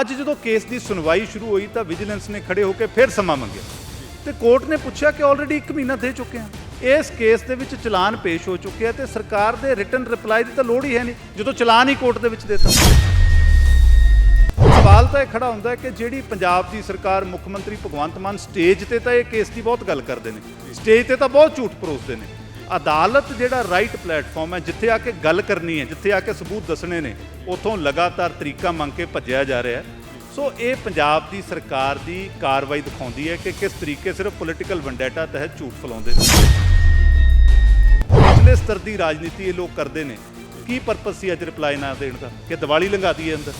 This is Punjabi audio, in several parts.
ਅੱਜ ਜਦੋਂ ਕੇਸ ਦੀ ਸੁਣਵਾਈ ਸ਼ੁਰੂ ਹੋਈ ਤਾਂ ਵਿਜੀਲੈਂਸ ਨੇ ਖੜੇ ਹੋ ਕੇ ਫਿਰ ਸਮਾਂ ਮੰਗਿਆ। ਤੇ ਕੋਰਟ ਨੇ ਪੁੱਛਿਆ ਕਿ ਆਲਰੇਡੀ 1 ਮਹੀਨਾ ਦੇ ਚੁੱਕੇ ਆ। ਇਸ ਕੇਸ ਦੇ ਵਿੱਚ ਚਲਾਨ ਪੇਸ਼ ਹੋ ਚੁੱਕਿਆ ਤੇ ਸਰਕਾਰ ਦੇ ਰਿਟਨ ਰਿਪਲਾਈ ਦੀ ਤਾਂ ਲੋੜ ਹੀ ਹੈ ਨਹੀਂ, ਜਦੋਂ ਚਲਾਨ ਹੀ ਕੋਰਟ ਦੇ ਵਿੱਚ ਦੇਤਾ। ਸਵਾਲ ਤਾਂ ਇਹ ਖੜਾ ਹੁੰਦਾ ਹੈ ਕਿ ਜਿਹੜੀ ਪੰਜਾਬ ਦੀ ਸਰਕਾਰ, ਮੁੱਖ ਮੰਤਰੀ ਭਗਵੰਤ ਮਾਨ ਸਟੇਜ ਤੇ ਤਾਂ ਇਹ ਕੇਸ ਦੀ ਬਹੁਤ ਗੱਲ ਕਰਦੇ ਨੇ। ਸਟੇਜ ਤੇ ਤਾਂ ਬਹੁਤ ਝੂਠ ਪਰੋਸਦੇ ਨੇ। ਅਦਾਲਤ ਜਿਹੜਾ ਰਾਈਟ ਪਲੇਟਫਾਰਮ ਹੈ, ਜਿੱਥੇ ਆ ਕੇ ਗੱਲ ਕਰਨੀ ਹੈ, ਜਿੱਥੇ ਆ ਕੇ ਸਬੂਤ ਦੱਸਣੇ ਨੇ, ਉਥੋਂ ਲਗਾਤਾਰ ਤਰੀਕਾ ਮੰਗ ਕੇ ਭੱਜਿਆ ਜਾ ਰਿਹਾ ਹੈ। ਸੋ ਇਹ ਪੰਜਾਬ ਦੀ ਸਰਕਾਰ ਦੀ ਕਾਰਵਾਈ ਦਿਖਾਉਂਦੀ ਹੈ ਕਿ ਕਿਸ ਤਰੀਕੇ ਸਿਰਫ ਪੋਲੀਟੀਕਲ ਵੰਡੈਟਾ ਤਹਿਤ ਝੂਠ ਫੈਲਾਉਂਦੇ ਨੇ। ਪਿਛਲੇ ਸਤਰ ਦੀ ਰਾਜਨੀਤੀ ਇਹ ਲੋਕ ਕਰਦੇ ਨੇ। ਕੀ ਪਰਪਸ ਸੀ ਅੱਜ ਰਿਪਲਾਈ ਨਾ ਦੇਣ ਦਾ? ਕਿ ਦੀਵਾਲੀ ਲੰਘਾ ਦਈਏ ਅੰਦਰ?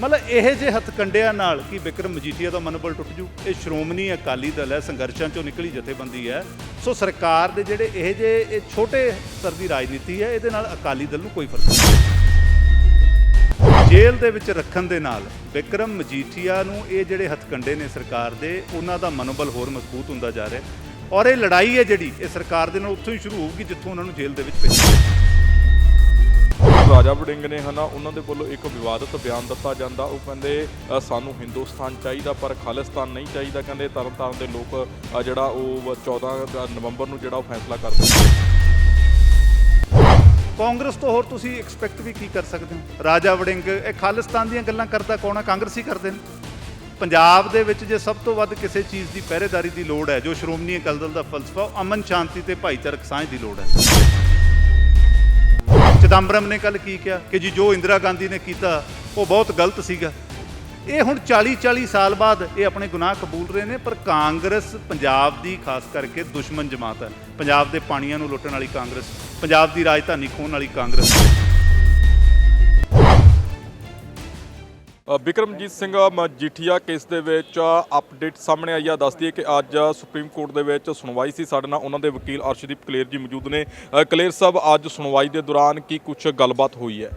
ਮਤਲਬ ਇਹ ਜੇ ਹੱਥਕੰਡਿਆਂ ਨਾਲ ਕੀ ਵਿਕਰਮ ਮਜੀਠੀਆ ਦਾ ਮਨੋਬਲ ਟੁੱਟ ਜੂ, ਇਹ ਸ਼੍ਰੋਮਣੀ ਅਕਾਲੀ ਦਲ ਹੈ, ਸੰਘਰਸ਼ਾਂ ਚੋਂ ਨਿਕਲੀ ਜਥੇਬੰਦੀ ਹੈ। ਸੋ ਸਰਕਾਰ ਦੇ ਜਿਹੜੇ ਇਹ ਜੇ ਇਹ ਛੋਟੇ ਸਤਰ ਦੀ ਰਾਜਨੀਤੀ ਹੈ, ਇਹਦੇ ਨਾਲ ਅਕਾਲੀ ਦਲ ਨੂੰ ਕੋਈ ਫ਼ਰਕ ਨਹੀਂ। ਜੇਲ੍ਹ ਦੇ ਵਿੱਚ ਰੱਖਣ ਦੇ ਨਾਲ ਵਿਕਰਮ ਮਜੀਠੀਆ ਨੂੰ ਇਹ ਜਿਹੜੇ ਹੱਥਕੰਡੇ ਨੇ ਸਰਕਾਰ ਦੇ, ਉਹਨਾਂ ਦਾ ਮਨੋਬਲ ਹੋਰ ਮਜ਼ਬੂਤ ਹੁੰਦਾ ਜਾ ਰਿਹਾ ਔਰ ਇਹ ਲੜਾਈ ਹੈ ਜਿਹੜੀ, ਇਹ ਸਰਕਾਰ ਦੇ ਨਾਲ ਉੱਥੋਂ ਹੀ ਸ਼ੁਰੂ ਹੋਊਗੀ, ਜਿੱਥੋਂ ਉਹਨਾਂ ਨੂੰ ਜੇਲ੍ਹ ਦੇ ਵਿੱਚ ਭੇਜਿਆ ਰਾਜਾ ਵੜਿੰਗ ਨੇ ਹਨਾ, ਉਹਨਾਂ ਦੇ ਵੱਲੋਂ ਇੱਕ ਵਿਵਾਦਤ ਬਿਆਨ ਦਿੱਤਾ ਜਾਂਦਾ। ਉਹ ਕਹਿੰਦੇ ਸਾਨੂੰ ਹਿੰਦੁਸਤਾਨ ਚਾਹੀਦਾ, ਪਰ ਖਾਲਿਸਤਾਨ ਨਹੀਂ ਚਾਹੀਦਾ। ਕਹਿੰਦੇ, ਤਰਨਤਾਰਨ ਦੇ ਲੋਕ ਜਿਹੜਾ ਉਹ 14 ਨਵੰਬਰ ਨੂੰ ਜਿਹੜਾ ਉਹ ਫੈਸਲਾ ਕਰ ਸਕਦੇ ਕਾਂਗਰਸ ਤੋਂ ਹੋਰ ਤੁਸੀਂ ਐਕਸਪੈਕਟ ਵੀ ਕੀ ਕਰ ਸਕਦੇ ਹੋ? ਰਾਜਾ ਵੜਿੰਗ, ਇਹ ਖਾਲਿਸਤਾਨ ਦੀਆਂ ਗੱਲਾਂ ਕਰਦਾ ਕੌਣ ਹੈ ਕਾਂਗਰਸੀ ਕਰਦੇ ਨੇ। ਪੰਜਾਬ ਦੇ ਵਿੱਚ ਜੇ ਸਭ ਤੋਂ ਵੱਧ ਕਿਸੇ ਚੀਜ਼ ਦੀ ਪਹਿਰੇਦਾਰੀ ਦੀ ਲੋੜ ਹੈ, ਜੋ ਸ਼੍ਰੋਮਣੀ ਅਕਾਲੀ ਦਲ ਦਾ ਫਲਸਫਾ, ਉਹ ਅਮਨ ਸ਼ਾਂਤੀ ਤੇ ਭਾਈਚਾਰਕ ਸਾਂਝ ਦੀ ਲੋੜ ਹੈ। ਚਿਦੰਬਰਮ ਨੇ ਕੱਲ ਕੀ ਕਿਹਾ ਕਿ ਜੀ ਜੋ ਇੰਦਰਾ ਗਾਂਧੀ ਨੇ ਕੀਤਾ, ਉਹ ਬਹੁਤ ਗਲਤ ਸੀਗਾ। ਇਹ ਹੁਣ 40 40 ਸਾਲ ਬਾਅਦ ਇਹ ਆਪਣੇ ਗੁਨਾਹ ਕਬੂਲ ਰਹੇ ਨੇ, ਪਰ ਕਾਂਗਰਸ ਪੰਜਾਬ ਦੀ ਖਾਸ ਕਰਕੇ ਦੁਸ਼ਮਣ ਜਮਾਤ ਹੈ। ਪੰਜਾਬ ਦੇ ਪਾਣੀਆਂ ਨੂੰ ਲੁੱਟਣ ਵਾਲੀ ਕਾਂਗਰਸ, ਪੰਜਾਬ ਦੀ ਰਾਜਧਾਨੀ ਖੋਹਣ ਵਾਲੀ ਕਾਂਗਰਸ। ਬਿਕਰਮਜੀਤ ਸਿੰਘ ਮਜੀਠੀਆ ਕੇਸ ਦੇ ਵਿੱਚ ਅਪਡੇਟ ਸਾਹਮਣੇ ਆਈ ਆ ਦੱਸਦੀ ਹੈ ਕਿ ਅੱਜ ਸੁਪਰੀਮ ਕੋਰਟ ਦੇ ਵਿੱਚ ਸੁਣਵਾਈ ਸੀ ਸਾਡੇ ਨਾਲ। ਉਹਨਾਂ ਦੇ ਵਕੀਲ ਅਰਸ਼ਦੀਪ ਕਲੇਰ ਜੀ ਮੌਜੂਦ ਨੇ। ਕਲੇਰ ਸਾਹਿਬ ਅੱਜ ਸੁਣਵਾਈ ਦੇ ਦੌਰਾਨ ਕੀ ਕੁਝ ਗੱਲਬਾਤ ਹੋਈ ਹੈ?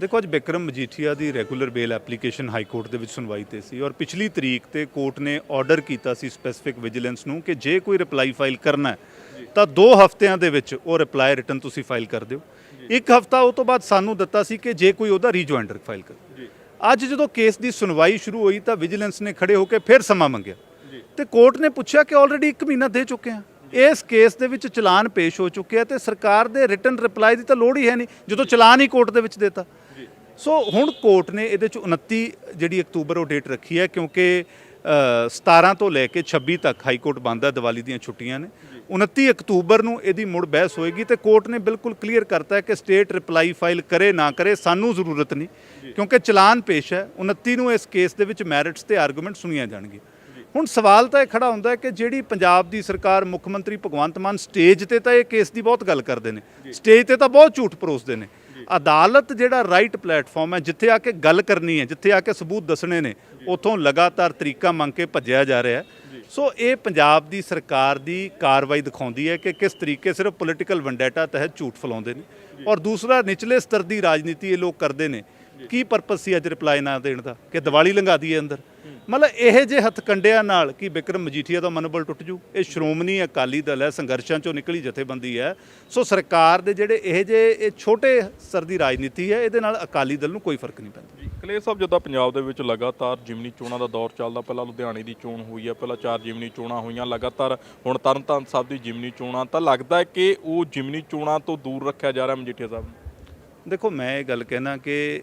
ਦੇਖੋ ਅੱਜ ਬਿਕਰਮ ਮਜੀਠੀਆ ਦੀ regular bail application high court ਦੇ ਵਿੱਚ ਸੁਣਵਾਈ ਤੇ ਸੀ ਔਰ ਪਿਛਲੀ ਤਰੀਕ ਤੇ ਕੋਰਟ ਨੇ ਆਰਡਰ ਕੀਤਾ ਸੀ ਸਪੈਸੀਫਿਕ ਵਿਜੀਲੈਂਸ ਨੂੰ ਕਿ ਜੇ ਕੋਈ ਰਿਪਲਾਈ ਫਾਈਲ ਕਰਨਾ ਤਾਂ 2 ਹਫ਼ਤਿਆਂ ਦੇ ਵਿੱਚ ਉਹ ਰਿਪਲਾਈ ਰਿਟਨ ਤੁਸੀਂ ਫਾਈਲ ਕਰ ਦਿਓ। ਇੱਕ ਹਫ਼ਤਾ ਉਹ ਤੋਂ ਬਾਅਦ ਸਾਨੂੰ ਦਿੱਤਾ ਸੀ ਕਿ ਜੇ ਕੋਈ ਉਹਦਾ ਰੀਜੁਆਇੰਡਰ ਫਾਈਲ ਕਰ। ਅੱਜ ਜਦੋਂ ਕੇਸ ਦੀ ਸੁਣਵਾਈ ਸ਼ੁਰੂ ਹੋਈ ਤਾਂ ਵਿਜੀਲੈਂਸ ਨੇ ਖੜੇ ਹੋ ਕੇ ਫਿਰ ਸਮਾਂ ਮੰਗਿਆ। ਤੇ ਕੋਰਟ ਨੇ ਪੁੱਛਿਆ ਕਿ ਆਲਰੇਡੀ 1 ਮਹੀਨਾ ਦੇ ਚੁੱਕੇ ਆ। ਇਸ ਕੇਸ ਦੇ ਵਿੱਚ ਚਲਾਨ ਪੇਸ਼ ਹੋ ਚੁੱਕਿਆ ਤੇ ਸਰਕਾਰ ਦੇ ਰਿਟਨ ਰਿਪਲਾਈ ਦੀ ਤਾਂ ਲੋੜ ਹੀ ਹੈ ਨਹੀਂ ਜਦੋਂ ਚਲਾਨ ਹੀ ਕੋਰਟ ਦੇ ਵਿੱਚ ਦੇਤਾ। ਸੋ ਹੁਣ ਕੋਰਟ ਨੇ ਇਹਦੇ ਚ 29 ਜਿਹੜੀ ਅਕਤੂਬਰ ਉਹ ਡੇਟ ਰੱਖੀ ਹੈ ਕਿਉਂਕਿ ਅ, 17 ਤੋਂ ਲੈ ਕੇ 26 ਤੱਕ ਹਾਈ ਕੋਰਟ ਬੰਦ ਹੈ ਦੀਵਾਲੀ ਦੀਆਂ ਛੁੱਟੀਆਂ ਨੇ। 29 ਅਕਤੂਬਰ ਨੂੰ ਇਹਦੀ ਮੁੜ ਬਹਿਸ ਹੋਏਗੀ ਤੇ ਕੋਰਟ ਨੇ ਬਿਲਕੁਲ ਕਲੀਅਰ ਕਰਤਾ ਹੈ ਕਿ ਸਟੇਟ ਰਿਪਲਾਈ ਫਾਈਲ ਕਰੇ ਨਾ ਕਰੇ ਸਾਨੂੰ ਜ਼ਰੂਰਤ ਨਹੀਂ ਕਿਉਂਕਿ ਚਲਾਨ ਪੇਸ਼ ਹੈ 29 ਨੂੰ ਇਸ ਕੇਸ ਦੇ ਵਿੱਚ ਮੈਰਿਟਸ ਤੇ ਆਰਗੂਮੈਂਟ ਸੁਣੀਆਂ ਜਾਣਗੀਆਂ। ਹੁਣ ਸਵਾਲ ਤਾਂ ਇਹ ਖੜਾ ਹੁੰਦਾ ਹੈ ਕਿ ਜਿਹੜੀ ਪੰਜਾਬ ਦੀ ਸਰਕਾਰ ਮੁੱਖ ਮੰਤਰੀ ਭਗਵੰਤ ਮਾਨ ਸਟੇਜ ਤੇ ਤਾਂ ਇਹ ਕੇਸ ਦੀ ਬਹੁਤ ਗੱਲ ਕਰਦੇ ਨੇ ਸਟੇਜ ਤੇ ਤਾਂ ਬਹੁਤ ਝੂਠ ਪਰੋਸਦੇ ਨੇ। ਅਦਾਲਤ ਜਿਹੜਾ ਰਾਈਟ ਪਲੇਟਫਾਰਮ ਹੈ ਜਿੱਥੇ ਆ ਕੇ ਗੱਲ ਕਰਨੀ ਹੈ ਜਿੱਥੇ ਆ ਕੇ ਸਬੂਤ ਦੱਸਣੇ ਨੇ ਉਥੋਂ ਲਗਾਤਾਰ ਤਰੀਕਾ ਮੰਗ ਕੇ ਭੱਜਿਆ ਜਾ ਰਿਹਾ ਹੈ। ਸੋ ਇਹ ਪੰਜਾਬ ਦੀ ਸਰਕਾਰ ਦੀ ਕਾਰਵਾਈ ਦਿਖਾਉਂਦੀ ਹੈ ਕਿ ਕਿਸ ਤਰੀਕੇ ਸਿਰਫ ਪੋਲੀਟੀਕਲ ਵੰਡੈਟਾ ਤਹਿਤ ਝੂਠ ਫੈਲਾਉਂਦੇ ਨੇ। ਔਰ ਦੂਸਰਾ, ਨਿਚਲੇ ਸਤਰ ਦੀ ਰਾਜਨੀਤੀ ਇਹ ਲੋਕ ਕਰਦੇ ਨੇ। ਕੀ ਪਰਪਸ ਸੀ ਅੱਜ ਰਿਪਲਾਈ ਨਾ ਦੇਣ ਦਾ? ਕਿ ਦੀਵਾਲੀ ਲੰਘਾ ਦਈਏ ਅੰਦਰ? ਮਤਲਬ ਇਹ ਜੇ ਹੱਥਕੰਡਿਆਂ ਨਾਲ ਕਿ ਬਿਕਰਮ ਮਜੀਠੀਆ ਦਾ ਮਨੋਬਲ ਟੁੱਟ ਜੂ। ਇਹ ਸ਼੍ਰੋਮਣੀ ਅਕਾਲੀ ਦਲ ਹੈ, ਸੰਘਰਸ਼ਾਂ ਚੋਂ ਨਿਕਲੀ ਜਥੇਬੰਦੀ ਹੈ। ਸੋ ਸਰਕਾਰ ਦੇ ਜਿਹੜੇ ਇਹ ਜੇ ਇਹ ਛੋਟੇ ਸਰ ਦੀ ਰਾਜਨੀਤੀ ਹੈ, ਇਹਦੇ ਨਾਲ ਅਕਾਲੀ ਦਲ ਨੂੰ ਕੋਈ ਫ਼ਰਕ ਨਹੀਂ ਪੈਂਦਾ। ਕਲੇਰ ਸਾਹਿਬ, ਜਦੋਂ ਪੰਜਾਬ ਦੇ ਵਿੱਚ ਲਗਾਤਾਰ ਜਿਮਨੀ ਚੋਣਾਂ ਦਾ ਦੌਰ ਚੱਲਦਾ, ਪਹਿਲਾਂ ਲੁਧਿਆਣੇ ਦੀ ਚੋਣ ਹੋਈ ਹੈ, ਪਹਿਲਾਂ ਚਾਰ ਜਿਮਨੀ ਚੋਣਾਂ ਹੋਈਆਂ, ਲਗਾਤਾਰ ਹੁਣ ਤਰਨਤਾਰਨ ਸਾਹਿਬ ਦੀ ਜਿਮਨੀ ਚੋਣਾਂ, ਤਾਂ ਲੱਗਦਾ ਹੈ ਕਿ ਉਹ ਜਿਮਨੀ ਚੋਣਾਂ ਤੋਂ ਦੂਰ ਰੱਖਿਆ ਜਾ ਰਿਹਾ ਮਜੀਠੀਆ ਸਾਹਿਬ? ਨੂੰ ਦੇਖੋ, ਮੈਂ ਇਹ ਗੱਲ ਕਹਿਣਾ ਕਿ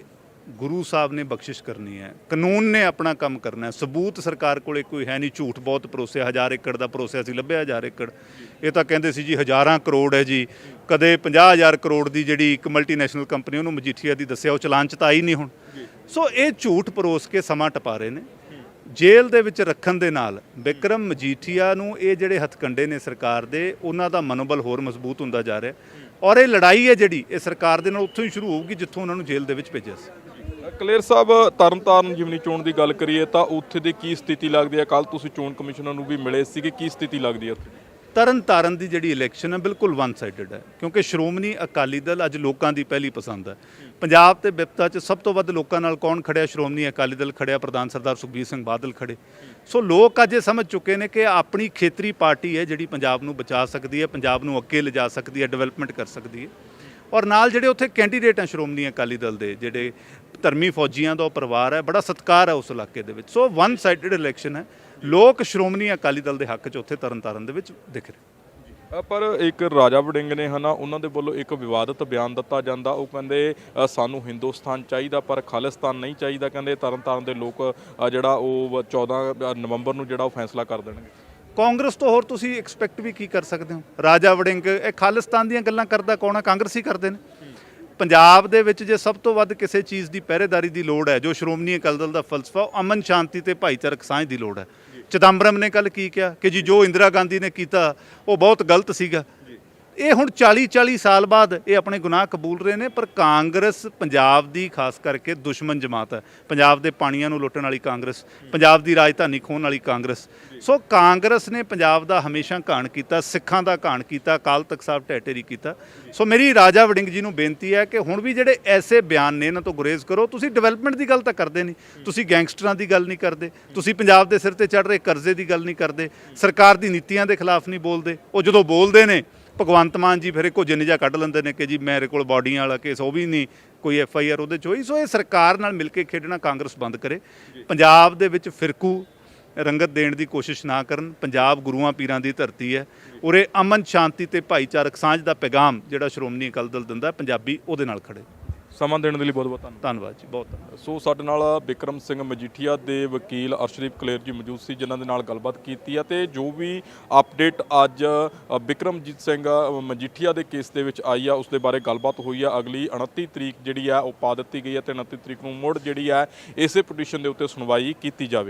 ਗੁਰੂ ਸਾਹਿਬ ਨੇ ਬਖਸ਼ਿਸ਼ ਕਰਨੀ ਹੈ, ਕਾਨੂੰਨ ਨੇ ਆਪਣਾ ਕੰਮ ਕਰਨਾ ਹੈ, ਸਬੂਤ ਸਰਕਾਰ ਕੋਲੇ ਕੋਈ ਹੈ ਨਹੀਂ, ਝੂਠ ਬਹੁਤ ਭਰੋਸੇ ਹਜ਼ਾਰ ਏਕੜ ਦਾ ਭਰੋਸਿਆ ਸੀ, ਲੱਭਿਆ ਹਜ਼ਾਰ ਏਕੜ, ਇਹ ਤਾਂ ਕਹਿੰਦੇ ਸੀ ਜੀ ਹਜ਼ਾਰਾਂ ਕਰੋੜ ਹੈ ਜੀ, ਕਦੇ 50000 ਕਰੋੜ ਦੀ ਜਿਹੜੀ ਇੱਕ ਮਲਟੀਨੈਸ਼ਨਲ ਕੰਪਨੀ ਉਹਨੂੰ ਮਜੀਠੀਆ ਦੀ ਦੱਸਿਆ, ਉਹ ਚਲਾਨ ਚ ਤਾਂ ਆਈ ਨਹੀਂ ਹੁਣ। ਸੋ ਇਹ ਝੂਠ ਪਰੋਸ ਕੇ ਸਮਾਂ ਟਪਾ ਰਹੇ ਨੇ। ਜੇਲ੍ਹ ਦੇ ਵਿੱਚ ਰੱਖਣ ਦੇ ਨਾਲ ਵਿਕਰਮ ਮਜੀਠੀਆ ਨੂੰ ਇਹ ਜਿਹੜੇ ਹੱਥਕੰਡੇ ਨੇ ਸਰਕਾਰ ਦੇ, ਉਹਨਾਂ ਦਾ ਮਨੋਬਲ ਹੋਰ ਮਜ਼ਬੂਤ ਹੁੰਦਾ ਜਾ ਰਿਹਾ। ਔਰ ਇਹ ਲੜਾਈ ਹੈ ਜਿਹੜੀ, ਇਹ ਸਰਕਾਰ ਦੇ ਨਾਲ ਉੱਥੋਂ ਹੀ ਸ਼ੁਰੂ ਹੋਊਗੀ ਜਿੱਥੋਂ ਉਹਨਾਂ ਨੂੰ ਜੇਲ੍ਹ ਦੇ ਵਿੱਚ ਭੇਜਿਆ ਸੀ। ਕਲੇਰ ਸਾਹਿਬ, ਤਰਨਤਾਰਨ ਜਿਮਨੀ ਚੋਣ ਦੀ ਗੱਲ ਕਰੀਏ ਤਾਂ ਉੱਥੇ ਦੀ ਕੀ ਸਥਿਤੀ ਲੱਗਦੀ ਹੈ? ਕੱਲ ਤੁਸੀਂ ਚੋਣ ਕਮਿਸ਼ਨਰ ਨੂੰ ਵੀ ਮਿਲੇ ਸੀਗੇ, ਕੀ ਸਥਿਤੀ ਲੱਗਦੀ ਹੈ ਉੱਥੇ? ਤਰਨ ਤਾਰਨ ਦੀ ਜਿਹੜੀ ਇਲੈਕਸ਼ਨ ਹੈ, ਬਿਲਕੁਲ ਵਨ ਸਾਈਡਡ ਹੈ। ਕਿਉਂਕਿ ਸ਼੍ਰੋਮਣੀ ਅਕਾਲੀ ਦਲ ਅੱਜ ਲੋਕਾਂ ਦੀ ਪਹਿਲੀ ਪਸੰਦ ਹੈ। ਪੰਜਾਬ ਤੇ ਵਿਪਤਾ 'ਚ ਸਭ ਤੋਂ ਵੱਧ ਲੋਕਾਂ ਨਾਲ ਕੌਣ ਖੜਿਆ? ਸ਼੍ਰੋਮਣੀ ਅਕਾਲੀ ਦਲ ਖੜਿਆ, ਪ੍ਰਧਾਨ ਸਰਦਾਰ ਸੁਖਬੀਰ ਸਿੰਘ ਬਾਦਲ ਖੜੇ। ਸੋ ਲੋਕ ਅੱਜ ਇਹ ਸਮਝ ਚੁੱਕੇ ਨੇ ਕਿ ਆਪਣੀ ਖੇਤਰੀ ਪਾਰਟੀ ਹੈ ਜਿਹੜੀ ਪੰਜਾਬ ਨੂੰ ਬਚਾ ਸਕਦੀ ਹੈ, ਪੰਜਾਬ ਨੂੰ ਅੱਗੇ ਲਿਜਾ ਸਕਦੀ ਹੈ ਡਿਵੈਲਪਮੈਂਟ ਕਰ ਸਕਦੀ ਹੈ। ਔਰ ਨਾਲ ਜਿਹੜੇ ਉੱਥੇ ਕੈਂਡੀਡੇਟ ਆ ਸ਼੍ਰੋਮਣੀ ਅਕਾਲੀ ਦਲ ਦੇ, ਜਿਹੜੇ ਧਰਮੀ ਫੌਜੀਆਂ ਦਾ ਉਹ ਪਰਿਵਾਰ ਹੈ, ਬੜਾ ਸਤਿਕਾਰ ਹੈ ਉਸ ਇਲਾਕੇ ਦੇ ਵਿੱਚ। ਸੋ ਵਨ ਸਾਈਡਡ ਇਲੈਕਸ਼ਨ ਹੈ। ਲੋਕ ਸ਼੍ਰੋਮਣੀ ਅਕਾਲੀ ਦਲ ਦੇ ਹੱਕ 'ਚ ਉੱਥੇ ਤਰਨਤਾਰਨ ਦੇ ਵਿੱਚ ਦਿਖ ਰਹੇ। ਪਰ ਇੱਕ ਰਾਜਾ ਵੜਿੰਗ ਨੇ ਹਨਾ, ਉਹਨਾਂ ਦੇ ਵੱਲੋਂ ਇੱਕ ਵਿਵਾਦਤ ਬਿਆਨ ਦਿੱਤਾ ਜਾਂਦਾ। ਉਹ ਕਹਿੰਦੇ ਸਾਨੂੰ ਹਿੰਦੁਸਤਾਨ ਚਾਹੀਦਾ, ਪਰ ਖਾਲਿਸਤਾਨ ਨਹੀਂ ਚਾਹੀਦਾ। ਕਹਿੰਦੇ ਤਰਨਤਾਰਨ ਦੇ ਲੋਕ ਜਿਹੜਾ ਉਹ 14 ਨਵੰਬਰ ਨੂੰ ਜਿਹੜਾ ਉਹ ਫੈਸਲਾ ਕਰ ਦੇਣਗੇ। ਕਾਂਗਰਸ ਤੋਂ ਹੋਰ ਤੁਸੀਂ ਐਕਸਪੈਕਟ ਵੀ ਕੀ ਕਰ ਸਕਦੇ ਹੋ? ਰਾਜਾ ਵੜਿੰਗ, ਇਹ ਖਾਲਿਸਤਾਨ ਦੀਆਂ ਗੱਲਾਂ ਕਰਦਾ ਕੌਣ ਆ? ਕਾਂਗਰਸੀ ਕਰਦੇ ਨੇ। ਪੰਜਾਬ ਦੇ ਵਿੱਚ ਜੇ ਸਭ ਤੋਂ ਵੱਧ ਕਿਸੇ ਚੀਜ਼ ਦੀ ਪਹਿਰੇਦਾਰੀ ਦੀ ਲੋੜ ਹੈ, ਜੋ ਸ਼੍ਰੋਮਣੀ ਅਕਾਲੀ ਦਲ ਦਾ ਫਲਸਫਾ, ਉਹ ਅਮਨ ਸ਼ਾਂਤੀ ਤੇ ਭਾਈਚਾਰਕ ਸਾਂਝ ਦੀ ਲੋੜ ਹੈ। ਚਿਦੰਬਰਮ ਨੇ ਕੱਲ ਕੀ ਕਿਹਾ ਕਿ ਜੀ ਜੋ ਇੰਦਰਾ ਗਾਂਧੀ ਨੇ ਕੀਤਾ, ਉਹ ਬਹੁਤ ਗਲਤ ਸੀਗਾ। ਇਹ ਹੁਣ 40 40 ਸਾਲ ਬਾਅਦ ਇਹ ਆਪਣੇ ਗੁਨਾਹ ਕਬੂਲ ਰਹੇ ਨੇ, ਪਰ ਕਾਂਗਰਸ ਪੰਜਾਬ ਦੀ, ਖਾਸ ਕਰਕੇ ਦੁਸ਼ਮਣ ਜਮਾਤ ਹੈ। ਪੰਜਾਬ ਦੇ ਪਾਣੀਆਂ ਨੂੰ ਲੁੱਟਣ ਵਾਲੀ ਕਾਂਗਰਸ, ਪੰਜਾਬ ਦੀ ਰਾਜਧਾਨੀ ਖੋਹਣ ਵਾਲੀ ਕਾਂਗਰਸ। ਸੋ ਕਾਂਗਰਸ ਨੇ ਪੰਜਾਬ ਦਾ ਹਮੇਸ਼ਾ ਘਾਣ ਕੀਤਾ, ਸਿੱਖਾਂ ਦਾ ਘਾਣ ਕੀਤਾ, ਅਕਾਲ ਤਖਤ ਸਾਹਿਬ ਟੈਟੇਰੀ ਕੀਤਾ। ਸੋ ਮੇਰੀ ਰਾਜਾ ਵੜਿੰਗ ਜੀ ਨੂੰ ਬੇਨਤੀ ਹੈ ਕਿ ਹੁਣ ਵੀ ਜਿਹੜੇ ਐਸੇ ਬਿਆਨ ਨੇ ਇਹਨਾਂ ਤੋਂ ਗੁਰੇਜ਼ ਕਰੋ। ਤੁਸੀਂ ਡਿਵੈਲਪਮੈਂਟ ਦੀ ਗੱਲ ਤਾਂ ਕਰਦੇ ਨਹੀਂ। ਤੁਸੀਂ ਗੈਂਗਸਟਰਾਂ ਦੀ ਗੱਲ ਨਹੀਂ ਕਰਦੇ। ਤੁਸੀਂ ਪੰਜਾਬ ਦੇ ਸਿਰ ਤੇ ਚੜ ਰਹੇ ਕਰਜ਼ੇ ਦੀ ਗੱਲ ਨਹੀਂ ਕਰਦੇ। ਸਰਕਾਰ ਦੀ ਨੀਤੀਆਂ ਦੇ ਖਿਲਾਫ ਨਹੀਂ ਬੋਲਦੇ। ਉਹ ਜਦੋਂ ਬੋਲਦੇ ਨੇ ਭਗਵੰਤ ਮਾਨ ਜੀ ਫਿਰ ਇੱਕੋ ਜਿੰਨ ਕੱਢ ਲੈਂਦੇ ਨੇ ਕਿ ਜੀ ਮੇਰੇ ਕੋਲ ਬਾਡੀਆਂ ਵਾਲਾ ਕੇਸ ਉਹ ਵੀ ਨਹੀਂ ਕੋਈ ਐਫ ਆਈ ਆਰ ਉਹਦੇ ਚ ਹੋਈ। ਸੋ ਇਹ ਸਰਕਾਰ ਨਾਲ ਮਿਲ ਕੇ ਖੇਡਣਾ ਕਾਂਗਰਸ ਬੰਦ ਕਰੇ। ਪੰਜਾਬ ਦੇ ਵਿੱਚ ਫਿਰਕੂ ਰੰਗਤ ਦੇਣ ਦੀ ਕੋਸ਼ਿਸ਼ ਨਾ ਕਰਨ। ਪੰਜਾਬ ਗੁਰੂਆਂ ਪੀਰਾਂ ਦੀ ਧਰਤੀ ਹੈ। ਉਰੇ ਅਮਨ ਸ਼ਾਂਤੀ ਤੇ ਭਾਈਚਾਰਕ ਸਾਂਝ ਦਾ ਪੈਗਾਮ ਜਿਹੜਾ ਸ਼੍ਰੋਮਣੀ ਅਕਾਲੀ ਦਲ ਦਿੰਦਾ ਪੰਜਾਬੀ ਉਹਦੇ ਨਾਲ ਖੜੇ। ਸਮਾਂ ਦੇਣ ਦੇ ਲਈ ਬਹੁਤ ਬਹੁਤ ਧੰਨਵਾਦ। ਧੰਨਵਾਦ ਜੀ ਬਹੁਤ ਧੰਨਵਾਦ। ਸੋ ਸਾਡੇ ਨਾਲ ਬਿਕਰਮ ਸਿੰਘ ਮਜੀਠੀਆ ਦੇ ਵਕੀਲ ਅਰਸ਼ਦੀਪ ਕਲੇਰ ਜੀ ਮੌਜੂਦ ਸੀ ਜਿਨ੍ਹਾਂ ਦੇ ਨਾਲ ਗੱਲਬਾਤ ਕੀਤੀ ਹੈ ਤੇ ਜੋ ਵੀ ਅਪਡੇਟ ਅੱਜ ਅ, ਬਿਕਰਮਜੀਤ ਸਿੰਘ ਮਜੀਠੀਆ ਦੇ ਕੇਸ ਦੇ ਵਿੱਚ ਆਈ ਆ ਉਸ ਦੇ ਬਾਰੇ ਗੱਲਬਾਤ ਹੋਈ ਆ। ਅਗਲੀ 29 ਤਰੀਕ ਜਿਹੜੀ ਆ ਉਹ ਪਾ ਦਿੱਤੀ ਗਈ ਹੈ ਤੇ 29 ਤਰੀਕ ਨੂੰ ਮੁੜ ਜਿਹੜੀ ਆ ਇਸੇ ਪਟੀਸ਼ਨ ਦੇ ਉੱਤੇ ਸੁਣਵਾਈ ਕੀਤੀ ਜਾਵੇਗੀ।